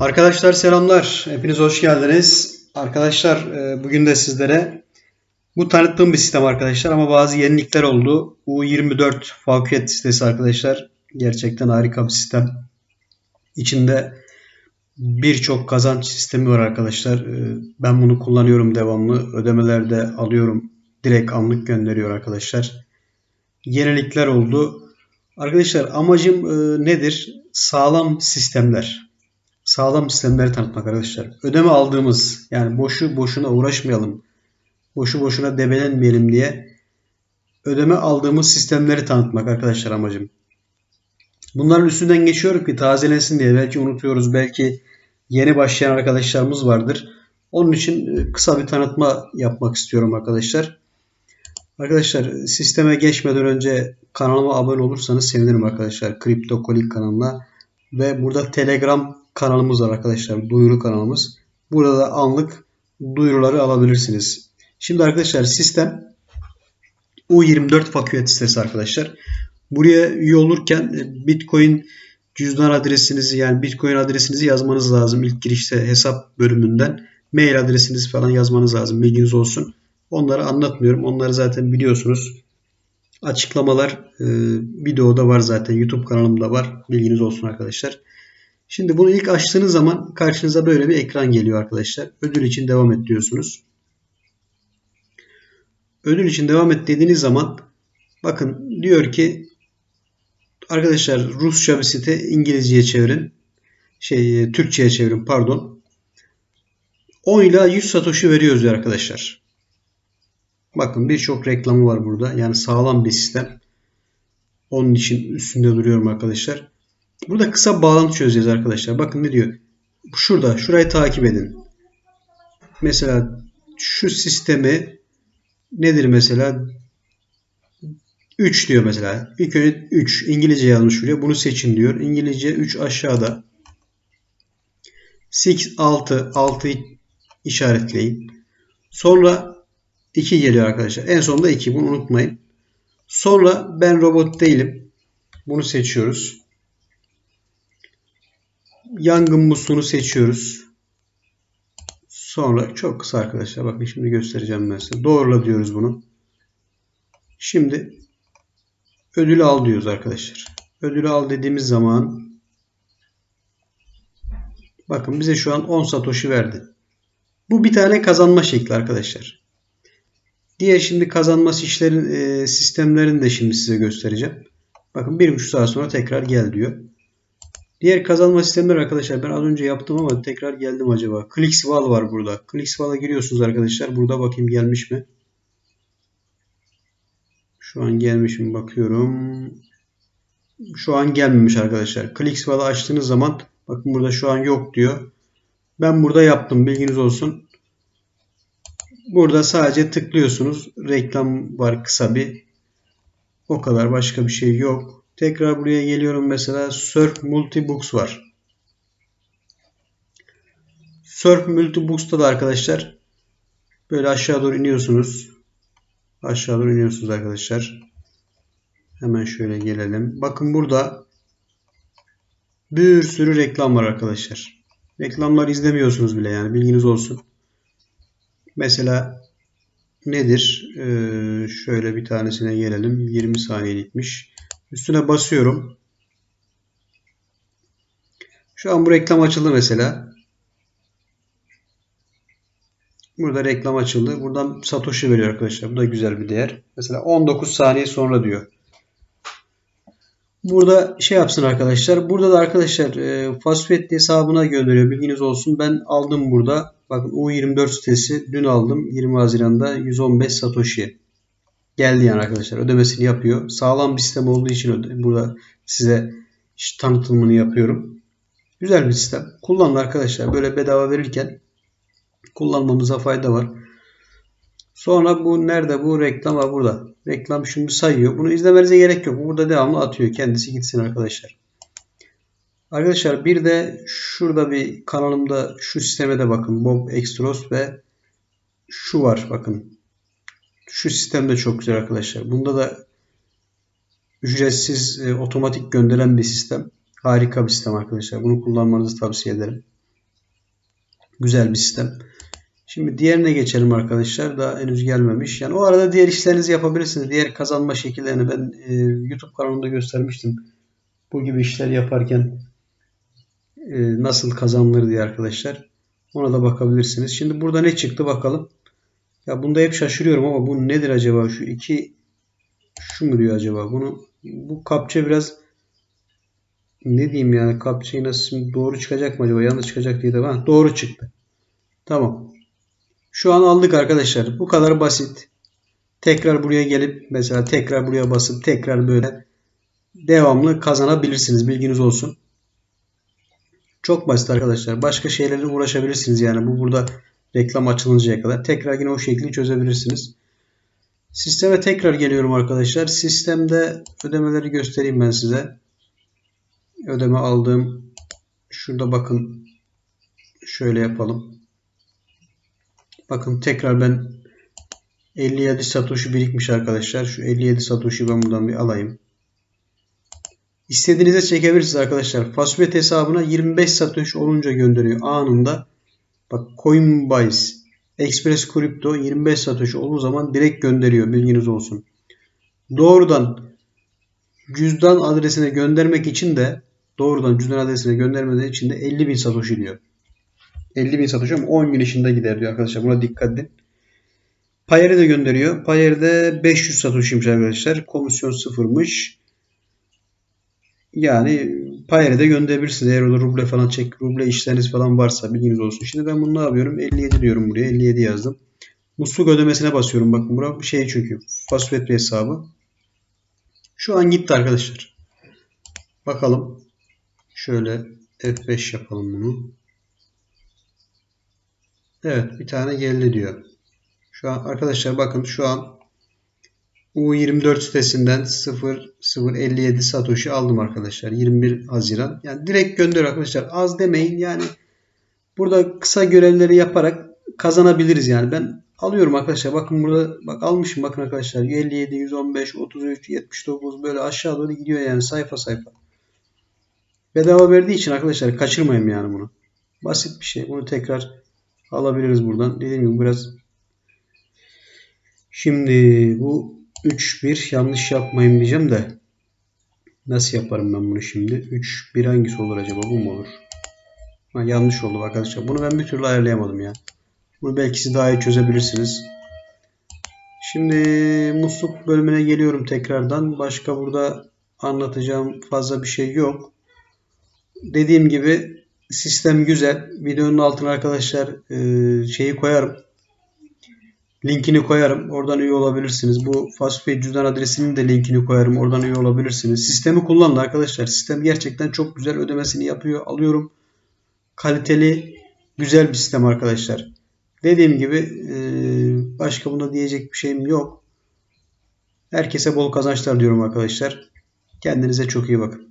Arkadaşlar selamlar. Hepiniz hoş geldiniz. Arkadaşlar e, bugün de sizlere bu tanıttığım bir sistem arkadaşlar ama bazı yenilikler oldu. U24 Fakiyet sitesi arkadaşlar. Gerçekten harika bir sistem. İçinde birçok kazanç sistemi var arkadaşlar. E, ben bunu kullanıyorum devamlı. Ödemelerde alıyorum. Direkt anlık gönderiyor arkadaşlar. Yenilikler oldu. Arkadaşlar amacım e, nedir? Sağlam sistemler sağlam sistemleri tanıtmak arkadaşlar. Ödeme aldığımız yani boşu boşuna uğraşmayalım. Boşu boşuna debelenmeyelim diye ödeme aldığımız sistemleri tanıtmak arkadaşlar amacım. Bunların üstünden geçiyorum ki tazelensin diye. Belki unutuyoruz. Belki yeni başlayan arkadaşlarımız vardır. Onun için e, kısa bir tanıtma yapmak istiyorum arkadaşlar. Arkadaşlar sisteme geçmeden önce kanalıma abone olursanız sevinirim arkadaşlar. Kripto Kolik kanalına. Ve burada Telegram kanalımız var arkadaşlar. Duyuru kanalımız. Burada da anlık duyuruları alabilirsiniz. Şimdi arkadaşlar sistem U24 Faküet sitesi arkadaşlar. Buraya üye olurken e, Bitcoin cüzdan adresinizi yani Bitcoin adresinizi yazmanız lazım. İlk girişte hesap bölümünden mail adresinizi falan yazmanız lazım. Bilginiz olsun. Onları anlatmıyorum. Onları zaten biliyorsunuz. Açıklamalar e, videoda var zaten. YouTube kanalımda var. Bilginiz olsun arkadaşlar. Şimdi bunu ilk açtığınız zaman karşınıza böyle bir ekran geliyor arkadaşlar. Ödül için devam et diyorsunuz. Ödül için devam et dediğiniz zaman bakın diyor ki arkadaşlar Rusça bir site İngilizceye çevirin. Şey Türkçe'ye çevirin pardon. 10 ila 100 satoshi veriyoruz diyor arkadaşlar. Bakın birçok reklamı var burada. Yani sağlam bir sistem. Onun için üstünde duruyorum arkadaşlar. Burada kısa bağlantı çözeceğiz arkadaşlar. Bakın ne diyor. Şurada. Şurayı takip edin. Mesela şu sistemi nedir mesela? 3 diyor mesela. İlk önce 3. İngilizce yazmış şuraya. Bunu seçin diyor. İngilizce 3 aşağıda. 6 6 6 işaretleyin. Sonra 2 geliyor arkadaşlar. En sonunda 2. Bunu unutmayın. Sonra ben robot değilim. Bunu seçiyoruz yangın musluğunu seçiyoruz. Sonra çok kısa arkadaşlar. Bakın şimdi göstereceğim ben size. Doğrula diyoruz bunu. Şimdi ödülü al diyoruz arkadaşlar. Ödülü al dediğimiz zaman bakın bize şu an 10 satoshi verdi. Bu bir tane kazanma şekli arkadaşlar. Diğer şimdi kazanma işlerin e, sistemlerini de şimdi size göstereceğim. Bakın 1,5 saat sonra tekrar gel diyor. Diğer kazanma sistemleri arkadaşlar ben az önce yaptım ama tekrar geldim acaba. ClickSwell var burada. ClickSwell'a giriyorsunuz arkadaşlar. Burada bakayım gelmiş mi? Şu an gelmiş mi bakıyorum. Şu an gelmemiş arkadaşlar. ClickSwell'ı açtığınız zaman bakın burada şu an yok diyor. Ben burada yaptım bilginiz olsun. Burada sadece tıklıyorsunuz. Reklam var kısa bir. O kadar başka bir şey yok. Tekrar buraya geliyorum mesela Surf Multibooks var. Surf Multibooks'ta da arkadaşlar böyle aşağı doğru iniyorsunuz. Aşağı doğru iniyorsunuz arkadaşlar. Hemen şöyle gelelim. Bakın burada bir sürü reklam var arkadaşlar. Reklamlar izlemiyorsunuz bile yani bilginiz olsun. Mesela nedir? Ee, şöyle bir tanesine gelelim. 20 saniyelikmiş. Üstüne basıyorum. Şu an bu reklam açıldı mesela. Burada reklam açıldı. Buradan Satoshi veriyor arkadaşlar. Bu da güzel bir değer. Mesela 19 saniye sonra diyor. Burada şey yapsın arkadaşlar. Burada da arkadaşlar e, Fastfet hesabına gönderiyor. Bilginiz olsun. Ben aldım burada. Bakın U24 sitesi. Dün aldım. 20 Haziran'da 115 Satoshi geldi yani arkadaşlar. Ödemesini yapıyor. Sağlam bir sistem olduğu için burada size tanıtımını yapıyorum. Güzel bir sistem. Kullanın arkadaşlar. Böyle bedava verirken kullanmamıza fayda var. Sonra bu nerede? Bu reklam var burada. Reklam şimdi sayıyor. Bunu izlemenize gerek yok. Burada devamlı atıyor. Kendisi gitsin arkadaşlar. Arkadaşlar bir de şurada bir kanalımda şu sisteme de bakın. Bob Extros ve şu var. Bakın şu sistem de çok güzel arkadaşlar. Bunda da ücretsiz e, otomatik gönderen bir sistem. Harika bir sistem arkadaşlar. Bunu kullanmanızı tavsiye ederim. Güzel bir sistem. Şimdi diğerine geçelim arkadaşlar. Daha henüz gelmemiş. Yani o arada diğer işlerinizi yapabilirsiniz. Diğer kazanma şekillerini ben e, YouTube kanalımda göstermiştim. Bu gibi işler yaparken e, nasıl kazanılır diye arkadaşlar. Ona da bakabilirsiniz. Şimdi burada ne çıktı bakalım. Ya bunda hep şaşırıyorum ama bu nedir acaba? Şu iki şu mu diyor acaba? Bunu bu kapça biraz ne diyeyim yani kapçayı nasıl doğru çıkacak mı acaba? Yanlış çıkacak diye de ha, doğru çıktı. Tamam. Şu an aldık arkadaşlar. Bu kadar basit. Tekrar buraya gelip mesela tekrar buraya basıp tekrar böyle devamlı kazanabilirsiniz. Bilginiz olsun. Çok basit arkadaşlar. Başka şeylerle uğraşabilirsiniz yani. Bu burada reklam açılıncaya kadar. Tekrar yine o şekli çözebilirsiniz. Sisteme tekrar geliyorum arkadaşlar. Sistemde ödemeleri göstereyim ben size. Ödeme aldığım şurada bakın şöyle yapalım. Bakın tekrar ben 57 satoshi birikmiş arkadaşlar. Şu 57 satoshi ben buradan bir alayım. İstediğinize çekebilirsiniz arkadaşlar. Fasulye hesabına 25 satoshi olunca gönderiyor anında. Bak Coinbase, Express Crypto 25 satoshi olduğu zaman direkt gönderiyor. Bilginiz olsun. Doğrudan cüzdan adresine göndermek için de doğrudan cüzdan adresine göndermeden için de 50 bin satoshi diyor. 50 bin satoshi ama 10 gün içinde gider diyor arkadaşlar. Buna dikkat edin. Payer'e de gönderiyor. Payer'de 500 satoshi'ymiş arkadaşlar. Komisyon sıfırmış. Yani Payer'e de gönderebilirsiniz. Eğer orada ruble falan çek, ruble işleriniz falan varsa bilginiz olsun. Şimdi ben bunu ne yapıyorum? 57 diyorum buraya. 57 yazdım. Musluk ödemesine basıyorum. Bakın bura şey çünkü. Fasulet hesabı. Şu an gitti arkadaşlar. Bakalım. Şöyle F5 yapalım bunu. Evet bir tane geldi diyor. Şu an arkadaşlar bakın şu an U24 sitesinden 0057 Satoshi aldım arkadaşlar. 21 Haziran. Yani direkt gönder arkadaşlar. Az demeyin yani burada kısa görevleri yaparak kazanabiliriz yani. Ben alıyorum arkadaşlar. Bakın burada bak almışım bakın arkadaşlar. 57, 115, 33, 79 böyle aşağı doğru gidiyor yani sayfa sayfa. Bedava verdiği için arkadaşlar kaçırmayın yani bunu. Basit bir şey. Bunu tekrar alabiliriz buradan. Dediğim gibi biraz Şimdi bu 3-1 yanlış yapmayın diyeceğim de nasıl yaparım ben bunu şimdi? 3-1 hangisi olur acaba? Bu mu olur? Ha, yanlış oldu arkadaşlar. Bunu ben bir türlü ayarlayamadım ya. Bunu belki siz daha iyi çözebilirsiniz. Şimdi musluk bölümüne geliyorum tekrardan. Başka burada anlatacağım fazla bir şey yok. Dediğim gibi sistem güzel. Videonun altına arkadaşlar şeyi koyarım linkini koyarım. Oradan üye olabilirsiniz. Bu Fastpay cüzdan adresinin de linkini koyarım. Oradan üye olabilirsiniz. Sistemi kullanın arkadaşlar. Sistem gerçekten çok güzel ödemesini yapıyor. Alıyorum. Kaliteli, güzel bir sistem arkadaşlar. Dediğim gibi başka bunda diyecek bir şeyim yok. Herkese bol kazançlar diyorum arkadaşlar. Kendinize çok iyi bakın.